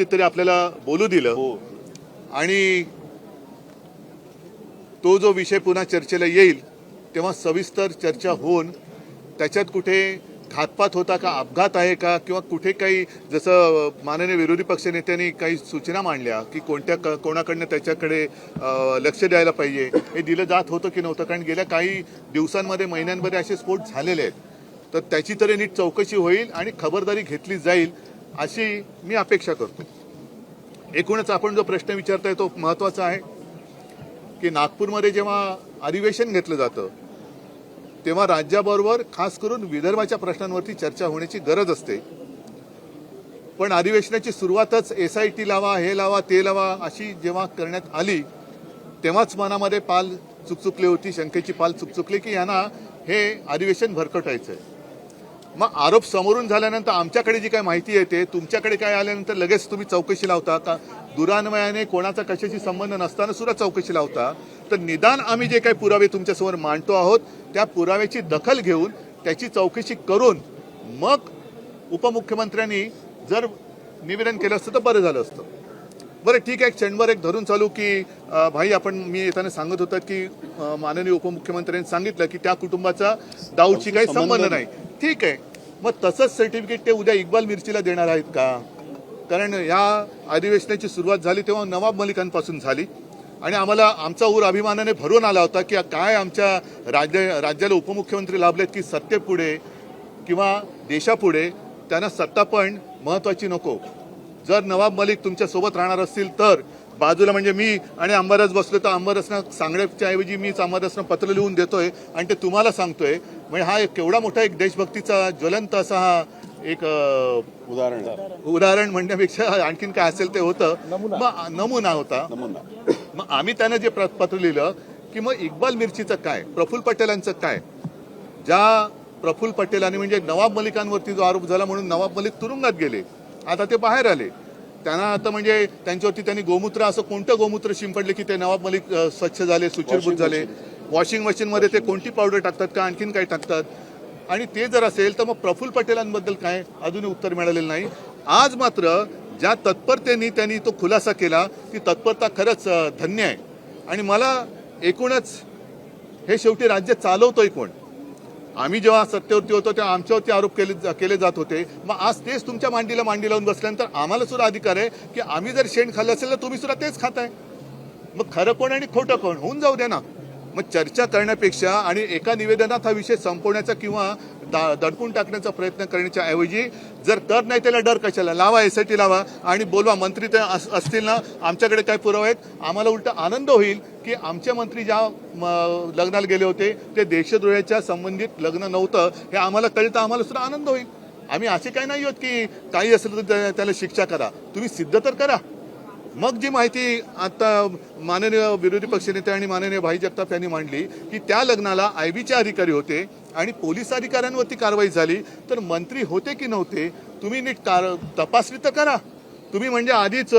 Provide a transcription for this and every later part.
तरी आपल्याला बोलू दिलं. आणि तो जो विषय पुन्हा चर्चेला येईल तेव्हा सविस्तर चर्चा होऊन त्याच्यात कुठे घातपात होता का अपघात आहे का किंवा कुठे काही जसं माननीय विरोधी पक्षनेत्यांनी काही सूचना मांडल्या की कोणत्या कोणाकडनं त्याच्याकडे लक्ष द्यायला पाहिजे हे दिलं जात होतं की नव्हतं? कारण गेल्या काही दिवसांमध्ये महिन्यांमध्ये असे स्फोट झालेले आहेत. तर त्याची तरी नीट चौकशी होईल आणि खबरदारी घेतली जाईल अशी मी अपेक्षा करतो. एकूणच आपण जो प्रश्न विचारताय तो महत्त्वाचा आहे की नागपूरमध्ये जेव्हा अधिवेशन घेतलं जातं तेव्हा राज्याबरोबर खास करून विदर्भाच्या प्रश्नांवरती चर्चा होण्याची गरज असते. पण अधिवेशनाची सुरुवातच एस आय टी लावा हे लावा ते लावा अशी जेव्हा करण्यात आली तेव्हाच मनामध्ये पाल चुकचुकली होती शंकेची पाल चुकचुकली की यांना हे अधिवेशन भरकटायचं आहे मग आरोप समोरून झाल्यानंतर आमच्याकडे जी काय माहिती येते तुमच्याकडे काय आल्यानंतर लगेच तुम्ही चौकशी लावता? का दुरान्वयाने कोणाचा कशाशी संबंध नसताना सुद्धा चौकशी लावता. तर निदान आम्ही जे काही पुरावे तुमच्यासमोर मांडतो आहोत त्या पुराव्याची दखल घेऊन त्याची चौकशी करून मग उपमुख्यमंत्र्यांनी जर निवेदन केलं असतं तर बरं झालं असतं. बरं ठीक आहे क्षणभर एक धरून चालू की भाई आपण मी येताना सांगत होता की माननीय उपमुख्यमंत्र्यांनी सांगितलं की त्या कुटुंबाचा दाऊदशी काही संबंध नाही. ठीक आहे. मग तसंच सर्टिफिकेट ते उद्या इक्बाल मिरचीला देणार आहेत का? कारण या अधिवेशनाची सुरुवात झाली तेव्हा नवाब मलिकांपासून झाली. आणि आम्हाला आमचा ऊर अभिमानाने भरून आला होता की काय आमच्या राज्य राज्याला उपमुख्यमंत्री लाभलेत की सत्तेपुढे किंवा देशापुढे त्यांना सत्ता पण महत्वाची नको. जर नवाब मलिक तुमच्यासोबत राहणार असतील तर बाजूला म्हणजे मी आणि अंबरस बसलो तर अंबारसनं सांगण्याच्या ऐवजी मीच अंबारसनं पत्र लिहून देतोय आणि ते तुम्हाला सांगतोय. म्हणजे हा एक केवढा मोठा एक देशभक्तीचा ज्वलंत असा हा एक उदाहरण उदाहरण म्हणण्यापेक्षा आणखीन काय असेल ते होतं. मग नमुना होता. नमुना. मग आम्ही त्यांना जे पत्र लिहिलं की मग इक्बाल मिरचीचं काय प्रफुल्ल पटेलांचं काय? ज्या प्रफुल्ल पटेलांनी म्हणजे नवाब मलिकांवरती जो आरोप झाला म्हणून नवाब मलिक तुरुंगात गेले. आता ते बाहेर आले. त्यांना आता म्हणजे त्यांच्यावरती त्यांनी गोमूत्र असं कोणतं गोमूत्र शिंपडले की ते नवाब मलिक स्वच्छ झाले सुचिरभूत झाले? वॉशिंग मशीनमध्ये ते कोणती पावडर टाकतात? का आणखीन काय टाकतात? आणि ते जर असेल तर मग प्रफुल्ल पटेलांबद्दल काय अजूनही उत्तर मिळालेलं नाही. आज मात्र ज्या तत्परतेने त्यांनी तो खुलासा केला ती तत्परता खरंच धन्य आहे. आणि मला एकूणच हे शेवटी राज्य चालवतोय कोण? आम्ही जेव्हा सत्तेवरती होतो तेव्हा आमच्यावरती आरोप केले केले जात होते. मग आज तेच तुमच्या मांडीला मांडी लावून बसल्यानंतर आम्हाला सुद्धा अधिकार आहे की आम्ही जर शेण खाल्लं असेल तर तुम्ही सुद्धा तेच खाताय. मग खरं कोण आणि खोटं कोण? होऊन जाऊ द्या ना. मग चर्चा करण्यापेक्षा आणि एका निवेदनात हा विषय संपवण्याचा किंवा दा- दडपून टाकण्याचा प्रयत्न करण्याच्या ऐवजी जर डर नाही त्याला डर कशाला? लावा एस आय टी लावा आणि बोलवा मंत्री ते अस- असतील ना आमच्याकडे काय पुरावे आहेत? आम्हाला उलट आनंद होईल की आमचे मंत्री ज्या लग्नाला गेले होते ते देशद्रोहाच्या संबंधित लग्न नव्हतं हे आम्हाला कळलं तर आम्हाला सुद्धा आनंद होईल. आम्ही असे काही नाही आहोत की काही असेल तर त्या- त्याला शिक्षा करा. तुम्ही सिद्ध तर करा. मग जी माहिती आता माननीय विरोधी पक्षनेते आणि माननीय भाई जगताप यांनी मांडली की त्या लग्नाला आयबीचे अधिकारी होते आणि पोलीस अधिकाऱ्यांवरती कारवाई झाली तर मंत्री होते की नव्हते तुम्ही नीट कार तपासणी तर करा. तुम्ही म्हणजे आधीच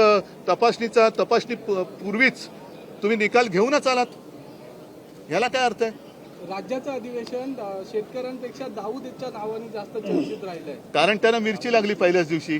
तपासणीचा तपासणी पूर्वीच तुम्ही निकाल घेऊनच आलात. ह्याला काय अर्थ आहे? राज्याचं अधिवेशन शेतकऱ्यांपेक्षा दाऊदच्या नावाने जास्त चर्चेत राहिलंय. कारण त्यांना मिरची लागली पहिल्याच दिवशी.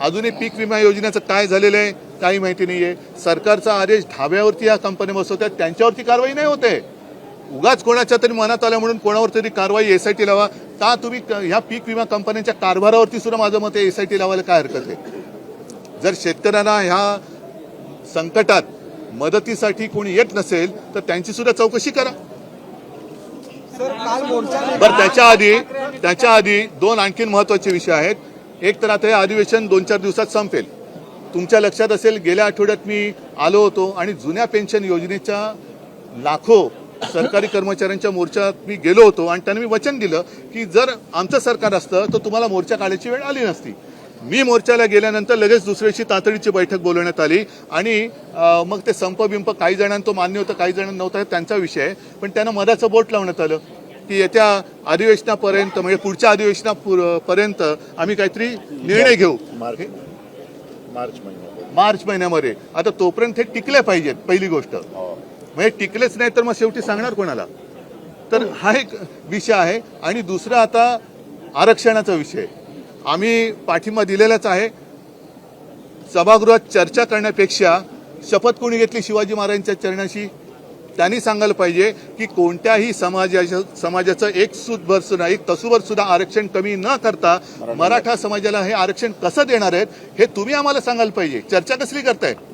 अजूनही पीक विमा योजनेचं काय झालेलं आहे काही माहिती नाहीये. सरकारचा आदेश ढाब्यावरती या कंपन्या बसवतात त्यांच्यावरती कारवाई नाही होते उगाच कोणाच्या तरी मनात आलं म्हणून कोणावर तरी कारवाई एसआयटी लावा. का तुम्ही क- ह्या पीक विमा कंपन्यांच्या कारभारावरती सुद्धा माझं मत एसआयटी लावायला काय हरकत आहे? जर शेतकऱ्यांना ह्या संकटात मदतीसाठी कोणी येत नसेल तर त्यांची सुद्धा चौकशी करा. बरं त्याच्या आधी त्याच्या आधी दोन आणखीन महत्त्वाचे विषय आहेत. एक तर आता हे अधिवेशन दोन चार दिवसात संपेल. तुमच्या लक्षात असेल गेल्या आठवड्यात मी आलो होतो आणि जुन्या पेन्शन योजनेच्या लाखो सरकारी कर्मचाऱ्यांच्या मोर्चात मी गेलो होतो आणि त्यांनी मी वचन दिलं की जर आमचं सरकार असतं तर तुम्हाला मोर्चा काढायची वेळ आली नसती. मी मोर्चाला गेल्यानंतर लगेच दुसऱ्याशी तातडीची बैठक बोलवण्यात आली आणि मग ते संप बिंप काही जणांना तो मान्य होतं काही जणांना नव्हता त्यांचा विषय आहे. पण त्यांना मधाचं बोट लावण्यात आलं. की येत्या अधिवेशनापर्यंत म्हणजे पुढच्या अधिवेशनापर्यंत आम्ही काहीतरी निर्णय घेऊ. मार्च मार्च महिन्यात मार्च महिन्यामध्ये. आता तोपर्यंत हे टिकले पाहिजेत पहिली गोष्ट. हो. म्हणजे टिकलेच नाही तर मग शेवटी सांगणार कोणाला? तर हा एक विषय आहे. आणि दुसरा आता आरक्षणाचा विषय. आम्ही पाठिंबा दिलेलाच आहे. सभागृहात चर्चा करण्यापेक्षा शपथ कोणी घेतली शिवाजी महाराजांच्या चरणाशी? त्यांनी सांगायला पाहिजे की कोणत्याही समाजाच्या समाजाचं एक सुद्भर सुद्धा एक तसूभर सुद्धा आरक्षण कमी न करता मराठा समाजाला हे आरक्षण कसं देणार आहेत हे तुम्ही आम्हाला सांगायला पाहिजे. चर्चा कसली करताय?